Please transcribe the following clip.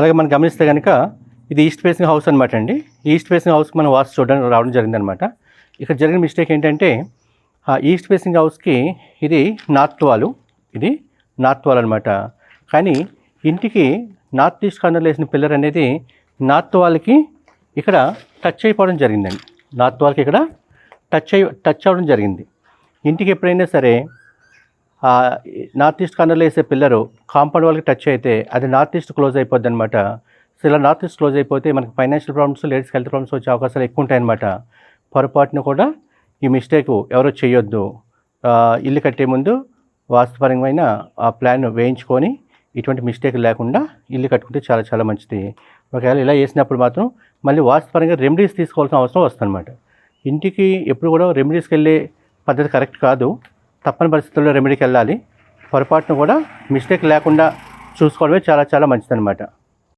అలాగే మనం గమనిస్తే కనుక ఇది ఈస్ట్ ఫేసింగ్ హౌస్ అనమాట అండి. ఈస్ట్ ఫేసింగ్ హౌస్కి మనం వాస్తు చూడడానికి రావడం జరిగిందనమాట ఇక్కడ జరిగిన మిస్టేక్ ఏంటంటే ఆ ఈస్ట్ ఫేసింగ్ హౌస్కి ఇది నార్త్ వాల్ ఇది నార్త్ వాల్ అనమాట కానీ ఇంటికి నార్త్ ఈస్ట్ కార్నర్లో వేసిన పిల్లర్ అనేది నార్త్ వాల్కి ఇక్కడ టచ్ అయిపోవడం జరిగిందండి. నార్త్ వాల్కి ఇక్కడ టచ్ అయి టచ్ అవ్వడం జరిగింది. ఇంటికి ఎప్పుడైనా సరే నార్త్ ఈస్ట్ కార్నర్లో వేసే పిల్లరు కాంపౌండ్ వాళ్ళకి టచ్ అయితే అది నార్త్ ఈస్ట్ క్లోజ్ అయిపోద్ది అనమాట సో ఇలా నార్త్ ఈస్ట్ క్లోజ్ అయిపోతే మనకి financial problems ladies health problems వచ్చే అవకాశాలు ఎక్కువ ఉంటాయన్నమాట పొరపాటును కూడా ఈ మిస్టేక్ ఎవరో చేయొద్దు. ఇల్లు కట్టే ముందు వాస్తుపరమైన ఆ ప్లాన్ వేయించుకొని ఇటువంటి మిస్టేక్ లేకుండా ఇల్లు కట్టుకుంటే చాలా చాలా మంచిది. ఒకవేళ ఇలా వేసినప్పుడు మాత్రం మళ్ళీ వాస్తుపరంగా రెమెడీస్ తీసుకోవాల్సిన అవసరం వస్తుందన్నమాట. ఇంటికి ఎప్పుడు కూడా రెమెడీస్కి వెళ్ళే పద్ధతి కరెక్ట్ కాదు. తప్పని పరిస్థితుల్లో రెమెడీకి వెళ్ళాలి. పొరపాటును కూడా మిస్టేక్ లేకుండా చూసుకోవడమే చాలా చాలా మంచిదన్నమాట.